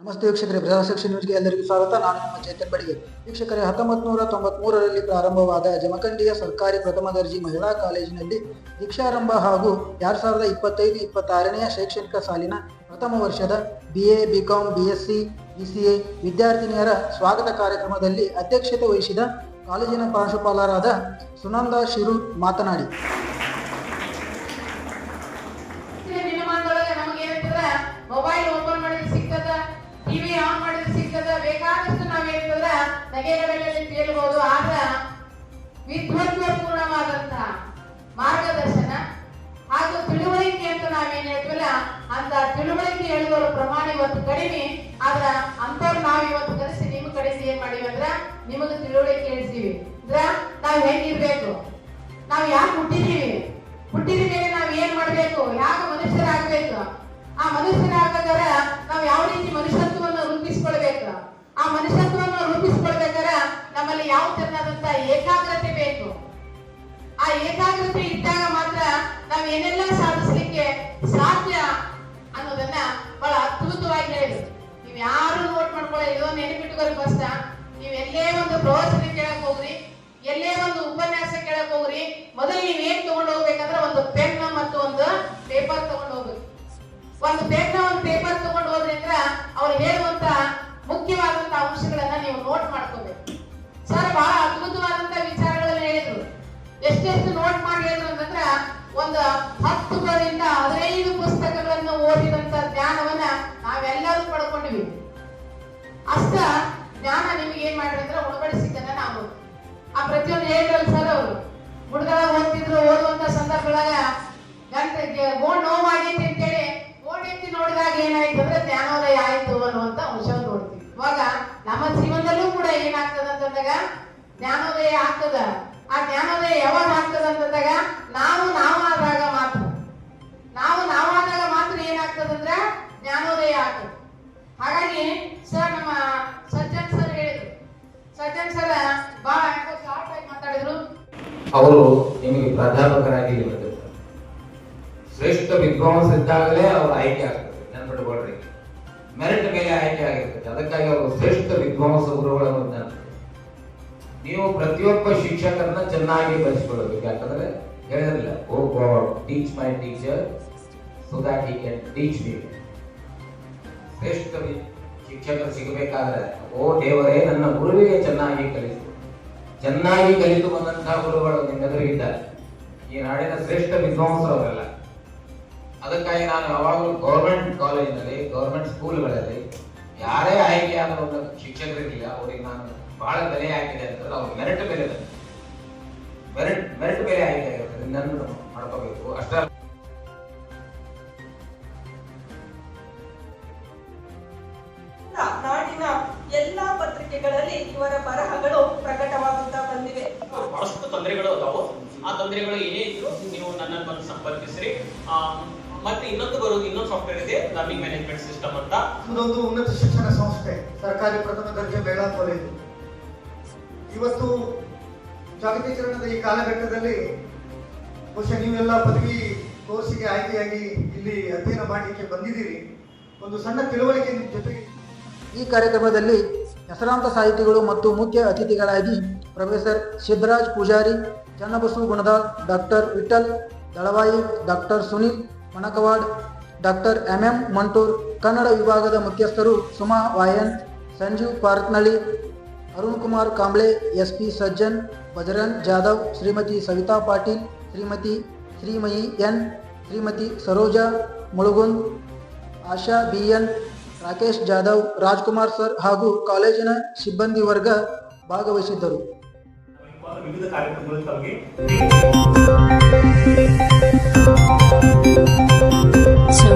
ನಮಸ್ತೆ ವೀಕ್ಷಕರೇ ಪ್ರಜಾಶಿಕ್ಷ ನ್ಯೂಸ್ಗೆ ಎಲ್ಲರಿಗೂ ಸ್ವಾಗತ. ನಾನು ನಿಮ್ಮ ಚೇತನ್ ಬಡಿಗೆ. ವೀಕ್ಷಕರೇ ಹತ್ತೊಂಬತ್ತು ನೂರ ತೊಂಬತ್ಮೂರರಲ್ಲಿ ಪ್ರಾರಂಭವಾದ ಜಮಖಂಡಿಯ ಸರ್ಕಾರಿ ಪ್ರಥಮ ದರ್ಜೆ ಮಹಿಳಾ ಕಾಲೇಜಿನಲ್ಲಿ ದೀಕ್ಷಾರಂಭ ಹಾಗೂ ಎರಡ್ ಸಾವಿರದ ಇಪ್ಪತ್ತೈದು ಇಪ್ಪತ್ತಾರನೆಯ ಶೈಕ್ಷಣಿಕ ಸಾಲಿನ ಪ್ರಥಮ ವರ್ಷದ B A BCom com B S C B C A ವಿದ್ಯಾರ್ಥಿನಿಯರ ಸ್ವಾಗತ ಕಾರ್ಯಕ್ರಮದಲ್ಲಿ ಅಧ್ಯಕ್ಷತೆ ವಹಿಸಿದ ಕಾಲೇಜಿನ ಪ್ರಾಂಶುಪಾಲರಾದ ಸುನಂದ ಶಿರು ಮಾತನಾಡಿ. ಟಿವಿ ಆನ್ ಮಾಡಿದ್ರೆ ಸಿಗ್ತದೆ. ಬೇಕಾದಷ್ಟು ನಾವೇನಂತಂದ್ರ ನಗೆಗಳಲ್ಲಿ ಕೇಳಬಹುದು ಆದ್ರ ವಿದ್ವತ್ಪೂರ್ಣವಾದಂತಹ ಮಾರ್ಗದರ್ಶನ ಹಾಗೂ ತಿಳುವಳಿಕೆ ಅಂತ ನಾವೇನ್ ಹೇಳ್ತೀವಲ್ಲ, ಅಂತ ತಿಳುವಳಿಕೆ ಹೇಳುವವರ ಪ್ರಮಾಣ ಇವತ್ತು ಕಡಿಮೆ. ಆದ್ರ ಅಂತವ್ರು ನಾವ್ ಇವತ್ತು ಕರೆಸಿ ನಿಮ್ ಕಡೆಯಿಂದ ಏನ್ ಮಾಡಿವಿ ಅಂದ್ರ ನಿಮಗೆ ತಿಳುವಳಿಕೆ ಹೇಳ್ತೀವಿ. ಅಂದ್ರ ನಾವ್ ಹೆಂಗಿರ್ಬೇಕು? ನಾವ್ ಯಾಕೆ ಹುಟ್ಟಿದೀವಿ? ಹುಟ್ಟಿದ ಮೇಲೆ ನಾವ್ ಏನ್ ಮಾಡ್ಬೇಕು? ಯಾಕೆ ಮನುಷ್ಯರಾಗ್ಬೇಕು? ಆ ಮನುಷ್ಯರಾಗಬೇಕಾದ್ರೆ ನಮ್ಮಲ್ಲಿ ಏಕಾಗ್ರತೆ ಬೇಕು. ಆ ಏಕಾಗ್ರತೆ ಇದ್ದಾಗ ಮಾತ್ರ ನಾವ್ ಏನೆಲ್ಲ ಸಾಧಿಸ್ಲಿಕ್ಕೆ ಸಾಧ್ಯ ಅನ್ನೋದನ್ನ ಬಹಳ ಅದ್ಭುತವಾಗಿ ಹೇಳಿದ್ರು. ನೀವ್ ಯಾರು ನೋಟ್ ಮಾಡ್ಕೊಳ್ಳಿ ಇದೊಂದು ನೆನಪಿಟ್ಕೊಳ್ಳಿ ಫಸ್ಟ್ ನೀವ್ ಎಲ್ಲೇ ಒಂದು ಪ್ರವಚನ ಕೇಳಕ್ ಹೋಗ್ರಿ, ಎಲ್ಲೇ ಒಂದು ಉಪನ್ಯಾಸ ಕೇಳಕ್ ಹೋಗ್ರಿ. ಮೊದಲು ನೀವ್ ಏನ್ ತಗೊಂಡ್ ಹೋಗ್ಬೇಕಂದ್ರೆ ಒಂದು ಪೆನ್ ಮತ್ತು ಒಂದು ಪೇಪರ್ ತಗೊಂಡ್ ಹೋಗ್ರಿ ಒಂದು ಪೆನ್ ಒಂದು ಪೇಪರ್ ತಗೊಂಡ್ ಹೋದ್ರಿಂದ ಅವ್ರು ಎಷ್ಟೆಷ್ಟು ನೋಟ್ ಮಾಡಿ ಅಂತಂದ್ರ ಒಂದು ಹತ್ತುಗಳಿಂದ ಹದಿನೈದು ಪುಸ್ತಕಗಳನ್ನು ಓದಿದಂತ ಜ್ಞಾನವನ್ನ ನಾವೆಲ್ಲರೂ ಪಡ್ಕೊಂಡಿವಿ. ಅಷ್ಟ ಜ್ಞಾನ ನಿಮಗೆ ಏನ್ ಮಾಡ್ರಿ ಅಂದ್ರೆ ಉಣಬಡಿಸಿದ್ದನ್ನ ನಾವು. ಆ ಪ್ರತಿಯೊಂದು ಹೇಳಿದ್ರಲ್ಲ ಸರ್ ಅವರು ಹುಡುಗರ ಓದ್ತಿದ್ರು, ಓದುವಂತ ಸಂದರ್ಭದೊಳಗ ಗಂಟೆ ಗೋಣ್ ನೋವಾಗೈತಿ ಅಂತೇಳಿ ಗೋಣ್ ಎತ್ತಿ ನೋಡಿದಾಗ ಏನಾಯ್ತು ಅಂದ್ರೆ ಜ್ಞಾನೋದಯ ಆಯ್ತು ಅನ್ನುವಂತ ಅಂಶ ನೋಡ್ತೀವಿ. ಇವಾಗ ನಮ್ಮ ಜೀವನದಲ್ಲೂ ಕೂಡ ಏನಾಗ್ತದೆ ಅಂತಂದಾಗ ಜ್ಞಾನೋದಯ ಆಗ್ತದ. ಆ ಜ್ಞಾನೋದಯ ಯಾವಾಗ ಆಗ್ತದ ಅಂತಂದಾಗ ನಾವು ನಾವಾದಾಗ ಮಾತ್ರ. ನಾವು ನಾವಾದಾಗ ಮಾತ್ರ ಏನಾಗ್ತದಂದ್ರ ಜ್ಞಾನೋದಯ ಆಗ್ತದೆ. ಹಾಗಾಗಿ ಸರ್ ನಮ್ಮ ಸಜ್ಜನ್ ಸರ್ ಹೇಳಿದ್ರು. ಸಜ್ಜನ್ ಸರ್ ಬಹಳ ಶಾರ್ಟ್ ಆಗಿ ಮಾತಾಡಿದ್ರು. ಅವರು ನಿಮಗೆ ಪ್ರಾಧ್ಯಾಪಕರಾಗಿ ಶ್ರೇಷ್ಠ ವಿದ್ವಾಂಸ ಇದ್ದಾಗಲೇ ಅವರು ಆಯ್ಕೆ ಆಗ್ತದೆ. ನೆನ್ಪಿಟ್ಕೊಳ್ರಿ. ಮೆರಿಟ್ ಮೇಲೆ ಆಯ್ಕೆ ಆಗಿರ್ತದೆ. ಅದಕ್ಕಾಗಿ ಅವರು ಶ್ರೇಷ್ಠ ವಿದ್ವಾಂಸ ಗುರುಗಳನ್ನು. ನೀವು ಪ್ರತಿಯೊಬ್ಬ ಶಿಕ್ಷಕರನ್ನ ಚೆನ್ನಾಗಿ ಬೆಳೆಸ್ಕೊಳ್ಬೇಕು ಯಾಕಂದ್ರೆ ಹೇಳಿದ್ರಲ್ಲ O God teach my teacher so that he can teach me ಶ್ರೇಷ್ಠ ಶಿಕ್ಷಕರು ಸಿಗಬೇಕಾದ್ರೆ, ಓ ದೇವರೇ, ನನ್ನ ಗುರುವಿಗೆ ಚೆನ್ನಾಗಿ ಕಲಿಸು. ಚೆನ್ನಾಗಿ ಕಲಿತು ಬಂದಂತಹ ಗುರುಗಳು ನಿಮ್ಮೆದುರಿಗಿದ್ದಾರೆ ಈ ನಾಡಿನ ಶ್ರೇಷ್ಠ ವಿದ್ವಾಂಸರವರೆಲ್ಲ. ಅದಕ್ಕಾಗಿ ನಾನು ಯಾವಾಗಲೂ ಗೌರ್ಮೆಂಟ್ ಕಾಲೇಜಿನಲ್ಲಿ ಗೌರ್ಮೆಂಟ್ ಸ್ಕೂಲ್ಗಳಲ್ಲಿ ಯಾರೇ ಆಯ್ಕೆ ಆದ ಒಬ್ಬ ಶಿಕ್ಷಕರಿಗಿಲ್ಲ ಅವ್ರಿಗೆ ನಾನು ಬಹಳ ಬೆಲೆ ಆಗಿದೆ ಅಂತಂದ್ರೆ ಅವ್ರ ಮೆರಿಟ್ ಬೆಲೆ ಮೆರಿಟ್ ಮೆರಿಟ್ ಬೆಲೆ ಆಯ್ಕೆ ಆಗಿರ್ತದೆ ನನ್ನ ಮಾಡ್ಕೋಬೇಕು. ಅಷ್ಟೇ ನಾಡಿನ ಎಲ್ಲಾ ಪತ್ರಿಕೆಗಳಲ್ಲಿ ಇವರ ಬರಹಗಳು ಪ್ರಕಟವಾಗುತ್ತಾ ಬಂದಿವೆ. ಬಹಳಷ್ಟು ತೊಂದರೆಗಳು ಅದಾವು. ಆ ತೊಂದರೆಗಳು ಏನೇ ಇದ್ರು ನೀವು ನನ್ನನ್ನು ಬಂದು ಸಂಪರ್ಕಿಸ್ರಿ. ಆ, ಮತ್ತೆ ಇನ್ನೊಂದು ಬರೋದು ಇನ್ನೊಂದು ಸಾಫ್ಟ್ವೇರ್ ಇದೆ ಲರ್ನಿಂಗ್ ಮ್ಯಾನೇಜ್ಮೆಂಟ್ ಸಿಸ್ಟಮ್ ಅಂತ. ಇದೊಂದು ಉನ್ನತ ಶಿಕ್ಷಣ ಸಂಸ್ಥೆ ಸರ್ಕಾರಿ ಪ್ರಥಮ ದರ್ಜೆ ಬೆಳ್ಳಾಪುರ ಕಾಲೇಜು ಇವತ್ತು ಜಾಗತೀಕರಣದ ಈ ಕಾಲಘಟ್ಟದಲ್ಲಿ ಬಹುಶಃ ನೀವೆಲ್ಲ ಪದವಿ ಕೋರ್ಸಿಗೆ ಆಯ್ಕೆಯಾಗಿ ಇಲ್ಲಿ ಅಧ್ಯಯನ ಮಾಡಲಿಕ್ಕೆ ಬಂದಿದ್ದೀರಿ. ಒಂದು ಸಣ್ಣ ತಿಳುವಳಿಕೆ ನಿಮ್ಮ ಜೊತೆಗೆ. ಈ ಕಾರ್ಯಕ್ರಮದಲ್ಲಿ ಹೆಸರಾಂತ ಸಾಹಿತಿಗಳು ಮತ್ತು ಮುಖ್ಯ ಅತಿಥಿಗಳಾಗಿ professor Siddaraj Pujari Channabasu Gunadas doctor Vithal Dalavayi doctor Sunil Manakawad doctor M M Mantur, Kannada ವಿಭಾಗದ ಮುಖ್ಯಸ್ಥರು Suma Vayan, Sanjeev Parthnalli Arun Kumar Kamble S P Sajjan Bajrang Jadhav, Shrimati Savita Patil, Shrimati Shrimayi N, Shrimati Saroja Mulugund, Asha B N, Rakesh Jadhav, Rajkumar sir ಹಾಗೂ ಕಾಲೇಜಿನ ಸಿಬ್ಬಂದಿ ವರ್ಗ ಭಾಗವಹಿಸಿದ್ದರು. ವಿವಿಧ